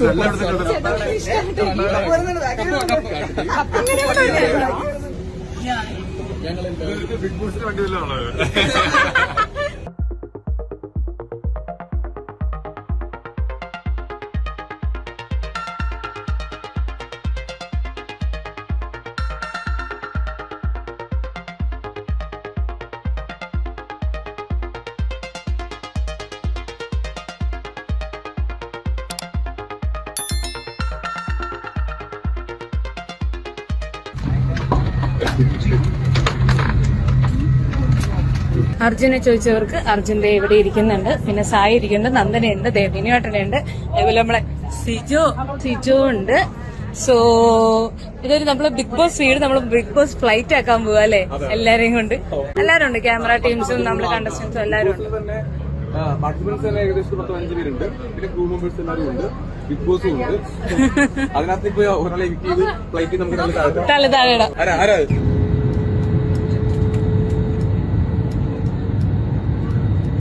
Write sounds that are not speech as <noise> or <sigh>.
Super big ബോസിന് വേണ്ടി വല്ലതാണോ <laughs> അർജുനെ ചോദിച്ചവർക്ക് അർജുന്റെ ഇവിടെ ഇരിക്കുന്നുണ്ട്. പിന്നെ സായി ഇരിക്കുന്നുണ്ട് നന്ദനയുണ്ട് ദേവിനിയോട്ടനുണ്ട് അതുപോലെ നമ്മളെ സിജു സിജു ഉണ്ട്. സോ ഇതൊരു നമ്മൾ ബിഗ് ബോസ് വീട് നമ്മൾ ബിഗ് ബോസ് ഫ്ലൈറ്റ് ആക്കാൻ പോവാ അല്ലെ? എല്ലാരെയും കൊണ്ട്. എല്ലാരും ഉണ്ട് ക്യാമറ ടീംസും നമ്മൾ കണ്ടസ്റ്റൻസും എല്ലാരും ഉണ്ട്. പാർട്ടിസിപ്പൻസ് തന്നെ ഏകദേശം പത്ത് അഞ്ച് പേരുണ്ട്. പിന്നെ ക്രൂ മെമ്പേഴ്സ് എല്ലാവരും ഉണ്ട്. ബിഗ് ബോസും ഉണ്ട്. <laughs> അതിനകത്ത് ഇപ്പൊ ഒരാളെ എവിക്ട് ചെയ്ത് ഫ്ലൈറ്റ് നമുക്ക് നല്ല താഴെ ആരാ?